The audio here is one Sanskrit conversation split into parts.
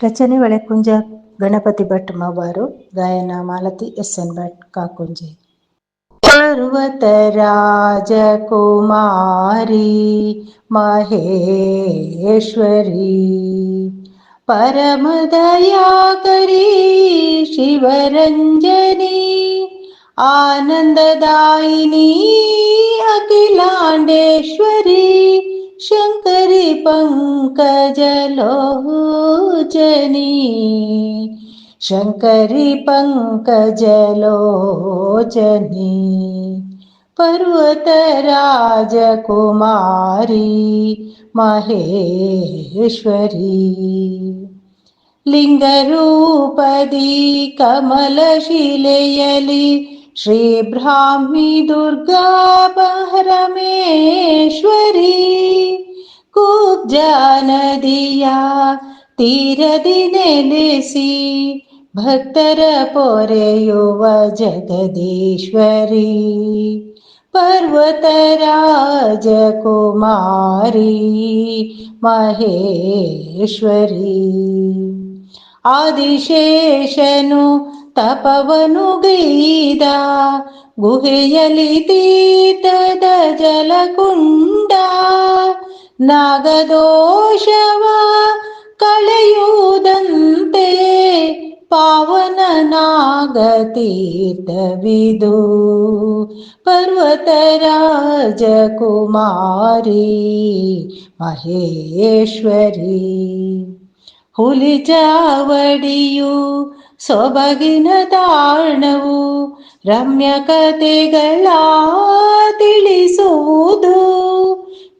ರಚನೆ ಒಳೆಕುಂಜ ಗಣಪತಿ ಭಟ್ ಮವರು ಗಾಯನ ಮಾಲತಿ ಎಸ್ ಎನ್ ಭಟ್ ಕಾಕುಂಜೆ ಪರ್ವತ ರಾಜಕುಮಾರಿ ಮಹೇಶ್ವರಿ ಪರಮದಯಾಕರಿ ಶಿವರಂಜನಿ ಆನಂದದಾಯಿನಿ ಅಖಿಲಾಂಡೇಶ್ವರಿ शङ्करि पङ्कजलोचनी शङ्करि पङ्कजलोचनी पर्वतराजकुमारी महेश्वरी लिङ्गरूपदी कमलशिलयलि श्रीब्राह्मी दुर्गा परमेश्वरी ಕುಬ್ಜಾನದಿಯ ತೀರದಿ ನೆಲೆಸಿ ಭಕ್ತರ ಪೊರೆಯುವ ಜಗದೀಶ್ವರಿ ಪರ್ವತರಾಜಕುಮಾರಿ ಮಹೇಶ್ವರಿ ಆದಿಶೇಷನು ತಪವನು ಗೈದ ಗುಹೆಯಲಿ ತೀರ್ಥದ ಜಲಕುಂಡ ನಾಗದೋಷವ ಕಳೆಯುವುದಂತೆ ಪಾವನ ನಾಗತೀರ್ಥವಿದು ಪರ್ವತರಾಜಕುಮಾರಿ ಮಹೇಶ್ವರಿ ಹುಲಿ ಚಾವಡಿಯು ಸೊಬಗಿನ ತಾಣವು ರಮ್ಯ ಕತೆಗಳ ತಿಳಿಸುವುದು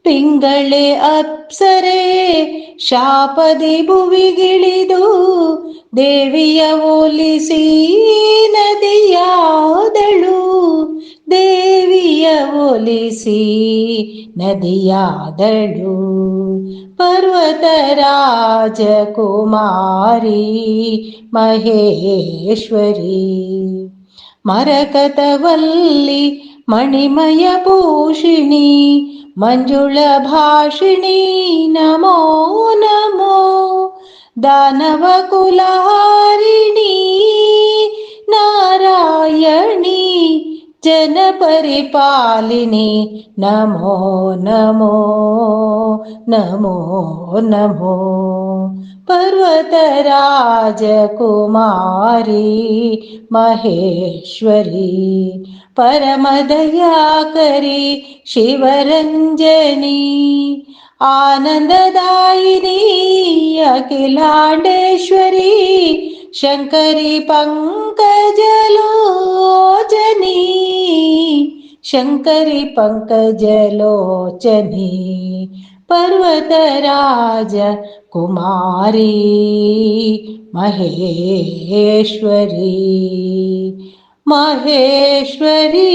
ಪಿಂಗಳೆ ಅಪ್ಸರೆ ಶಾಪದಿ ಭುವಿಗಿಳಿದು ದೇವಿಯ ಒಲಿಸಿ ನದಿಯಾದಳು. ದೇವಿಯ ಒಲಿಸಿ ನದಿಯಾದಳು. ಪರ್ವತರಾಜಕುಮಾರಿ ಮಹೇಶ್ವರಿ ಮರಕತವಲ್ಲಿ मणिमयपूषिणी मञ्जुलभाषिणी नमो नमो दानवकुलहारिणी नारायणी जनपरिपालिनि नमो नमो नमो नमो पर्वतराजकुमारी महेश्वरी परमदयाकरी शिवरञ्जनी आनन्ददायिनी अखिलाण्डेश्वरी शङ्करी पङ्क पंकजलोचनी शंकरी पंकजलोचनी पर्वतराज कुमारी महेश्वरी महेश्वरी।